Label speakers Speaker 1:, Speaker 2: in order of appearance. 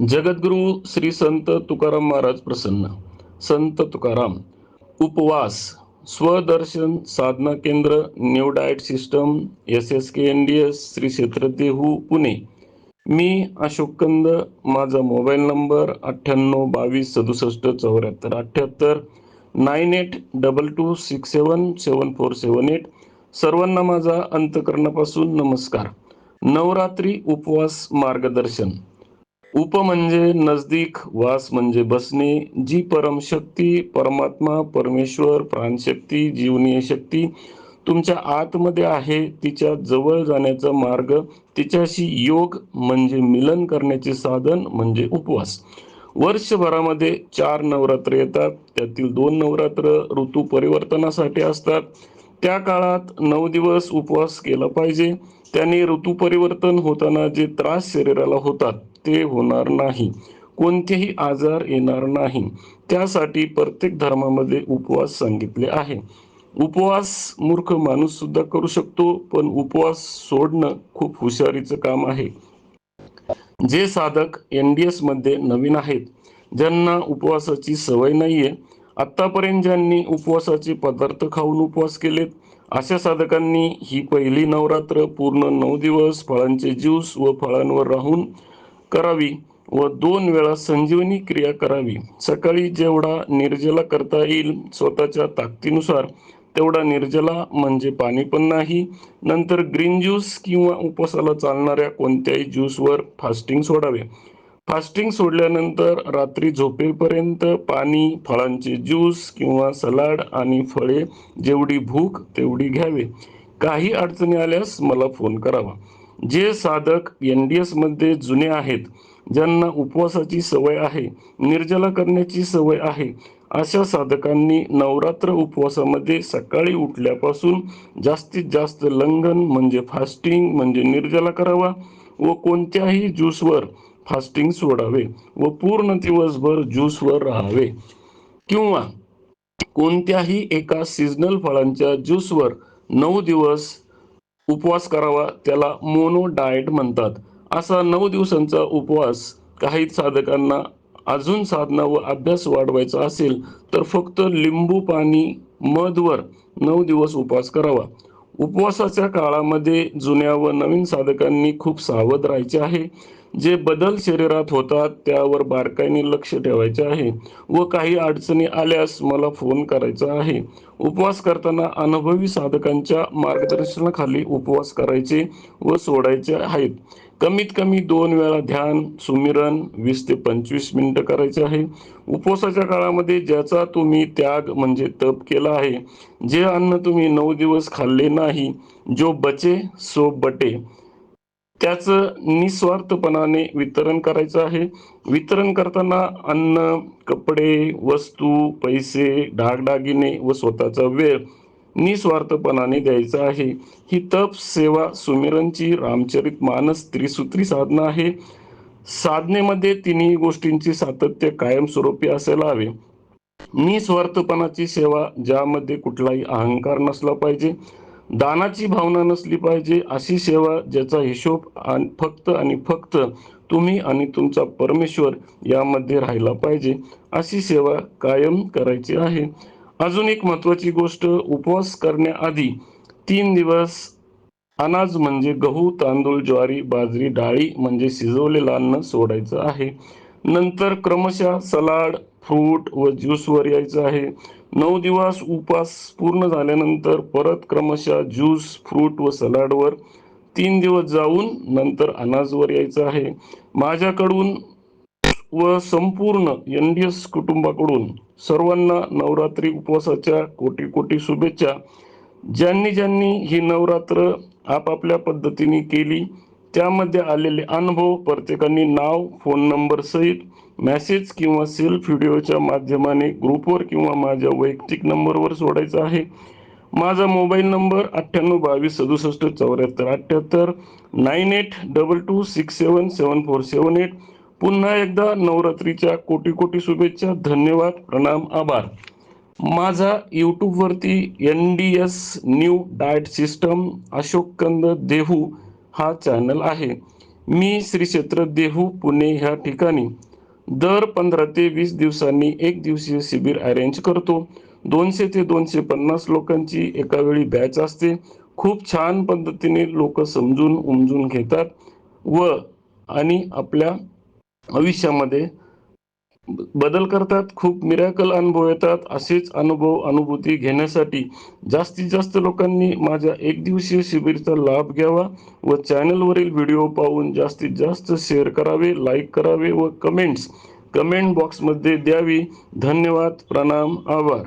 Speaker 1: जगद्गुरु श्री संत तुकाराम महाराज प्रसन्न. संत तुकाराम उपवास स्वदर्शन साधना केंद्र new diet system S S K N D S Shri क्षेत्र देहू पुणे. मी अशोक कंद माझा मोबाईल नंबर अठ्ठ्याण्णव बावीस सदुसष्ट चौऱ्याहत्तर अठ्ठ्याहत्तर nine eight double two six seven seven four seven eight. सर्वांना माझा अंतकरणापासून नमस्कार. नवरात्री उपवास मार्गदर्शन. उप म्हणजे नजदीक वास म्हणजे बसणे जी परमशक्ती परमात्मा परमेश्वर प्राणशक्ती जीवनीय शक्ती तुमच्या आतमध्ये आहे तिच्या जवळ जाण्याचा मार्ग तिच्याशी योग म्हणजे मिलन करण्याचे साधन म्हणजे उपवास. वर्षभरामध्ये चार नवरात्र येतात त्यातील दोन नवरात्र ऋतू परिवर्तनासाठी असतात. त्या काळात नऊ दिवस उपवास केला पाहिजे. त्याने ऋतू परिवर्तन होताना जे त्रास शरीराला होतात ते होणार नाही. कोणतेही आजार येणार नाही. त्यासाठी प्रत्येक धर्मामध्ये उपवास सांगितले आहे. उपवास मूर्ख माणूस सुद्धा करू शकतो पण उपवास सोडणं खूप हुशारीचं काम आहे. जे साधक एनडीएसमध्ये नवीन आहेत ज्यांना उपवासाची सवय नाहीये आतापर्यंत ज्यांनी उपवासाचे पदार्थ खाऊन उपवास केलेत अशा साधकांनी ही पहिली नवरात्र पूर्ण नऊ दिवस फळांचे ज्यूस व फळांवर राहून करावी व दोन वेळा संजीवनी क्रिया करावी. सकाळी जेवढा निर्जला करता येईल स्वतःच्या ताकदीनुसार तेवढा निर्जला म्हणजे पाणी पण नाही. नंतर ग्रीन ज्यूस किंवा उपवासाला चालणाऱ्या कोणत्याही ज्यूसवर फास्टिंग सोडावे. फास्टिंग सोडल्यानंतर रात्री झोपेपर्यंत पाणी फळांचे ज्यूस किंवा सलाड आणि फळे जेवढी भूक तेवढी घ्यावे. काही अडचणी आल्यास मला फोन करावा. जे साधक एन डी एसमध्ये जुने आहेत ज्यांना उपवासाची सवय आहे निर्जला करण्याची सवय आहे अशा साधकांनी नवरात्र उपवासामध्ये सकाळी उठल्यापासून जास्तीत जास्त लंघन म्हणजे फास्टिंग म्हणजे निर्जला करावा व कोणत्याही ज्यूसवर फास्टिंग सोडावे व पूर्ण दिवसभर ज्यूसवर राहावे. किंवा कोणत्याही एका सीझनल फळांच्या ज्यूसवर नऊ दिवस उपवास करावा त्याला मोनो डाएट म्हणतात. असा नऊ दिवसांचा उपवास काही साधकांना अजून साधना व अभ्यास वाढवायचा असेल तर फक्त लिंबू पाणी मधवर नऊ दिवस उपवास करावा. उपवासाच्या काळामध्ये जुन्या व नवीन साधकांनी खूप सावध राहायचे आहे. जे बदल शरीरात होतात त्यावर बारकाईने लक्ष ठेवायचे आहे. व काही अडचणी आल्यास मला फोन करायचा आहे. उपवास करताना अनुभवी साधकांच्या मार्गदर्शनाखाली उपवास करायचे व सोडायचे आहेत. कमीत कमी दोन वेळा ध्यान सुमिरन वीस ते पंचवीस मिनिटं करायचे आहे. उपवासाच्या काळामध्ये ज्याचा तुम्ही त्याग म्हणजे तप केला आहे जे अन्न तुम्ही नऊ दिवस खाल्ले नाही जो बचे सो बटे. त्याचं निस्वार्थपणाने वितरण करायचं आहे. वितरण करताना अन्न कपडे वस्तू पैसे डागडागिने व स्वतःचा वेळ निस्वार्थपणाने द्यायचा आहे. ही तप सेवा सुमिरनची रामचरित मानस त्रिसूत्री साधना आहे. साधनेमध्ये तिन्ही गोष्टींची सातत्य कायमस्वरूपी असायला हवे. निस्वार्थपणाची सेवा ज्यामध्ये कुठलाही अहंकार नसला पाहिजे. दानाची भावना नसली पाहिजे. अशी सेवा ज्याचा हिशोब फक्त आणि फक्त तुम्ही आणि तुमचा परमेश्वर यामध्ये राहिला पाहिजे. अशी सेवा कायम करायची आहे. अजून एक महत्वाची गोष्ट उपवास करण्याआधी तीन दिवस अनाज म्हणजे गहू तांदूळ ज्वारी बाजरी डाळी म्हणजे शिजवलेलं अन्न सोडायचं आहे. नंतर क्रमशः सलाड फ्रूट व ज्यूसवर यायचं आहे. नऊ दिवस उपवास पूर्ण झाल्यानंतर परत क्रमशः ज्यूस फ्रूट व सलाडवर तीन दिवस जाऊन नंतर अनाजवर यायचं आहे. माझ्याकडून व संपूर्ण एन डी एस कुटुंबाकडून सर्वांना नवरात्री उपवासाच्या कोटी कोटी शुभेच्छा. ज्यांनी ज्यांनी ही नवरात्र आपापल्या पद्धतीने केली त्यामध्ये आलेले अनुभव प्रत्येकाने नाव फोन नंबर सहित मेसेज किंवा सेल्फ व्हिडिओच्या माध्यमाने ग्रुपवर किंवा माझ्या वैयक्तिक नंबरवर सोडायचा आहे. माझा मोबाईल नंबर अठ्ठ्याण्णव बावीस सदुसष्ट चौऱ्याहत्तर अठ्ठ्याहत्तर nine eight double two six seven seven four seven eight पुन्हा एकदा नवरात्रीच्या कोटी कोटी शुभेच्छा धन्यवाद प्रणाम आभार. माझा यूट्यूबवरती N D S new diet system Ashok Kand Dehu हा चॅनल आहे. मी श्री क्षेत्र देहू पुणे ह्या ठिकाणी. दर पंधरा ते वीस दिवसांनी एक दिवसीय शिबिर अरेंज करतो. दोनशे ते दोनशे पन्नास लोकांची एका वेळी बॅच असते. खूप छान पद्धतीने लोक समजून उमजून घेतात व आणि आपल्या आयुष्यामध्ये बदल करतात खूप मिरॅकल अनुभव येतात. असेच अनुभव अनुभूती घेण्यासाठी जास्तीत जास्त लोकांनी माझ्या एक दिवसीय शिबिरचा लाभ घ्यावा व चॅनलवरील व्हिडिओ पाहून जास्तीत जास्त शेअर करावे लाईक करावे व कमेंट्स कमेंट बॉक्समध्ये द्यावी. धन्यवाद प्रणाम आभार.